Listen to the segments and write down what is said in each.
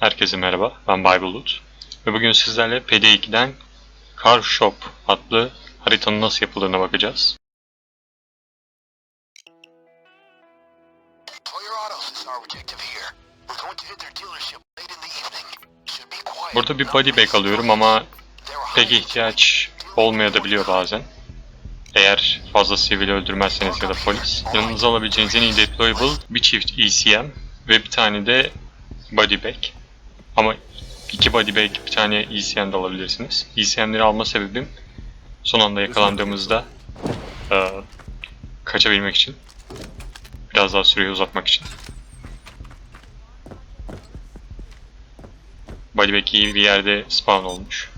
Herkese merhaba, ben Bay Bulut. Ve bugün sizlerle PD2'den Car Shop adlı haritanın nasıl yapıldığına bakacağız. Burada bir body bag alıyorum ama pek ihtiyaç olmayabiliyor bazen. Eğer fazla sivil öldürmezseniz ya da polis. Yanınıza alabileceğiniz en iyi deployable bir çift ECM ve bir tane de body bag. Ama iki body bag bir tane ECM de alabilirsiniz. ECM'leri alma sebebim son anda yakalandığımızda eee, kaçabilmek için. Biraz daha süreyi uzatmak için. Body bag iyi bir yerde spawn olmuş.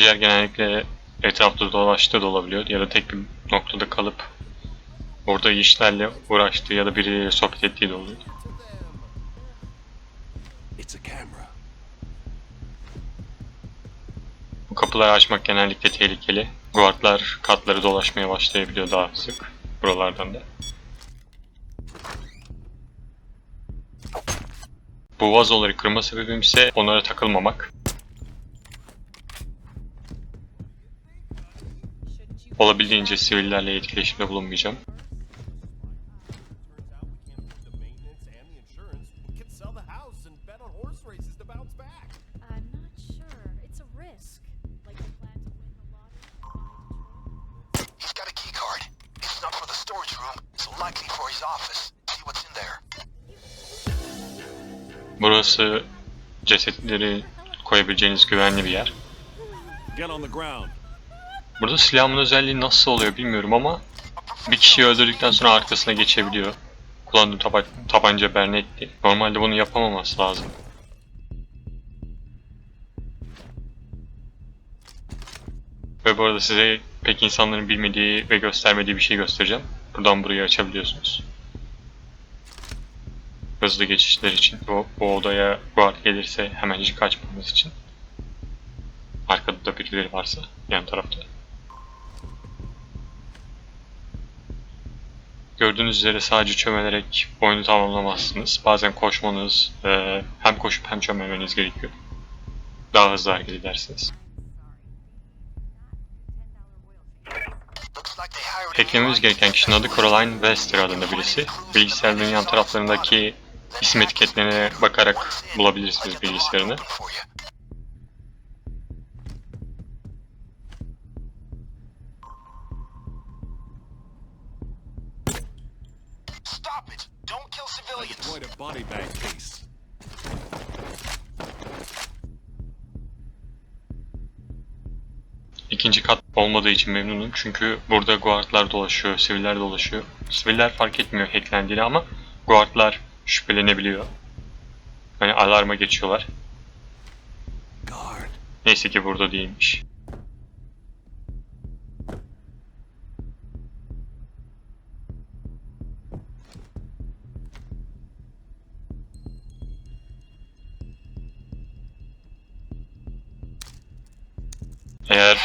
Menajer genellikle etrafta dolaştığı da olabiliyor ya da tek bir noktada kalıp orada işlerle uğraştığı ya da biriyle sohbet ettiği de oluyor. Bu kapıları açmak genellikle tehlikeli. Guardlar katları dolaşmaya başlayabiliyor daha sık buralardan da. Bu vazoları kırma sebebim ise onlara takılmamak. Olabildiğince sivillerle etkileşimde bulunmayacağım. Burası cesetleri koyabileceğiniz güvenli bir yer. Get on the ground. Burada silahımın özelliği nasıl oluyor bilmiyorum ama bir kişiyi öldürdükten sonra arkasına geçebiliyor. Kullandığım taba tabanca Bernetti. Normalde bunu yapamaması lazım. Ve bu arada size pek insanların bilmediği ve göstermediği bir şey göstereceğim. Buradan burayı açabiliyorsunuz. Hızlı geçişler için. O, o odaya guard gelirse hemencik kaçmamız için. Arkada da birileri varsa yan tarafta. Gördüğünüz üzere sadece çömelerek oyunu tamamlamazsınız. Bazen koşmanız, e, hem koşup hem çömelmeniz gerekiyor. Daha hızlı hareket edersiniz. Eklememiz gereken kişinin adı. Caroline Wester adında birisi. Bilgisayarların yan taraflarındaki isim etiketlerine bakarak bulabilirsiniz bilgisayarını. Civilians. deployed a body bag case. İkinci kat olmadığı için memnunum çünkü burada guardlar dolaşıyor, siviller dolaşıyor. Siviller fark etmiyor hacklendiğini ama guardlar şüphelenebiliyor. Hani alarma geçiyorlar. Guard. Neyse ki burada değilmiş. Eğer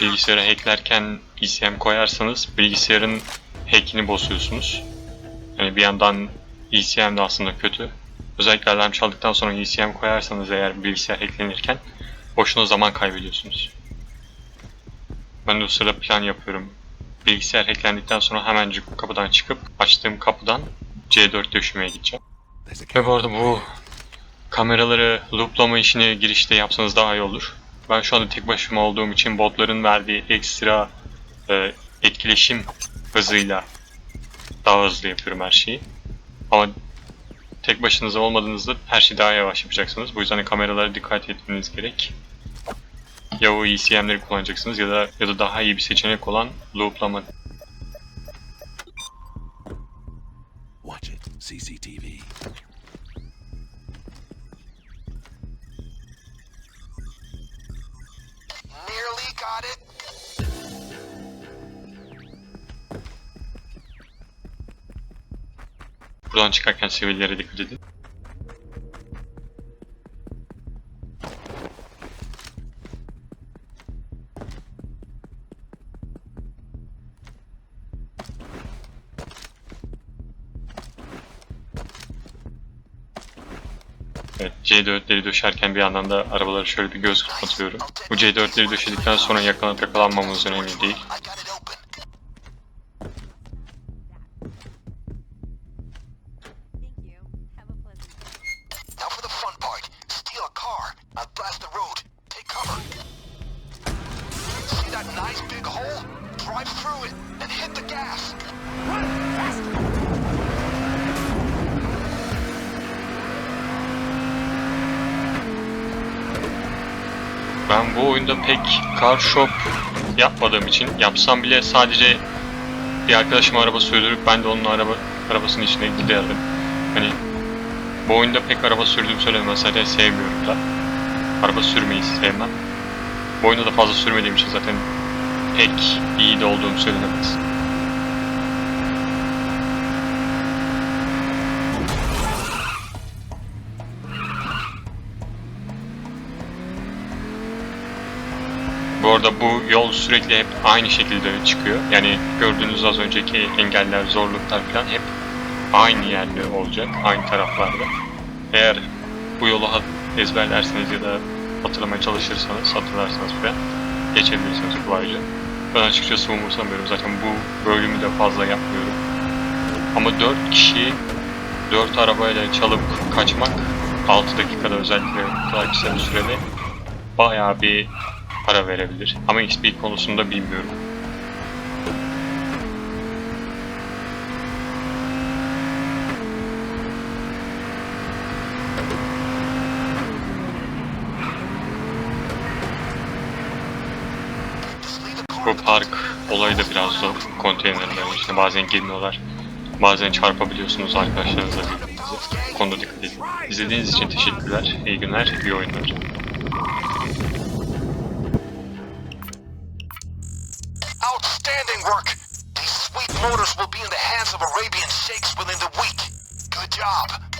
bilgisayara hacklerken ECM koyarsanız bilgisayarın hackini bozuyorsunuz. Yani bir yandan ECM de aslında kötü. Özellikle alarm çaldıktan sonra ECM koyarsanız eğer bilgisayar hacklenirken boşuna zaman kaybediyorsunuz. Ben de o sırada plan yapıyorum. Bilgisayar hacklendikten sonra hemencik kapıdan çıkıp açtığım kapıdan C4 döşümeye gideceğim. Ve bu arada bu kameraları looplama işini girişte yapsanız daha iyi olur. Ben şu anda tek başıma olduğum için botların verdiği ekstra e, etkileşim hızıyla daha hızlı yapıyorum her şeyi. Ama tek başınıza olmadığınızda her şeyi daha yavaş yapacaksınız. Bu yüzden de kameralara dikkat etmeniz gerek. Ya o ECM'leri kullanacaksınız ya da ya da daha iyi bir seçenek olan looplama Watch it. CCTV. Got it. Buradan çıkarken sivillere dikkat edin. Evet, C4'leri döşerken bir yandan da arabaları şöyle bir göz atıyorum. Bu C4'leri döşedikten sonra yakalanıp yakalanmamız önemli değil. Ben bu oyunda pek car shop yapmadığım için yapsam bile sadece bir arkadaşıma araba sürdürüp ben de onun araba arabasının içine giderdim. Hani bu oyunda pek araba sürdüğüm söylemez zaten sevmiyorum da. Araba sürmeyi sevmem. Bu oyunda da fazla sürmediğim için zaten pek iyi de olduğum söylenemez. Arada bu yol sürekli hep aynı şekilde çıkıyor. Yani gördüğünüz az önceki engeller, zorluklar falan hep aynı yerde olacak, aynı taraflarda. Eğer bu yolu ezberlerseniz ya da hatırlamaya çalışırsanız, hatırlarsanız falan geçebilirsiniz kolayca. Ben açıkçası umursamıyorum. Zaten bu bölümü de fazla yapmıyorum. Ama 4 kişi 4 arabayla çalıp kaçmak 6 dakikada özellikle kadar kısa bir sürede bayağı bir para verebilir. Ama XP konusunda bilmiyorum. Bu park olayı da biraz zor. Konteynerlerin içine bazen girmiyorlar. Bazen çarpabiliyorsunuz arkadaşlarınızla birbirinize. Konuda dikkat edin. İzlediğiniz için teşekkürler. İyi günler, iyi oyunlar. Work! These sweet motors will be in the hands of Arabian sheikhs within the week. Good job.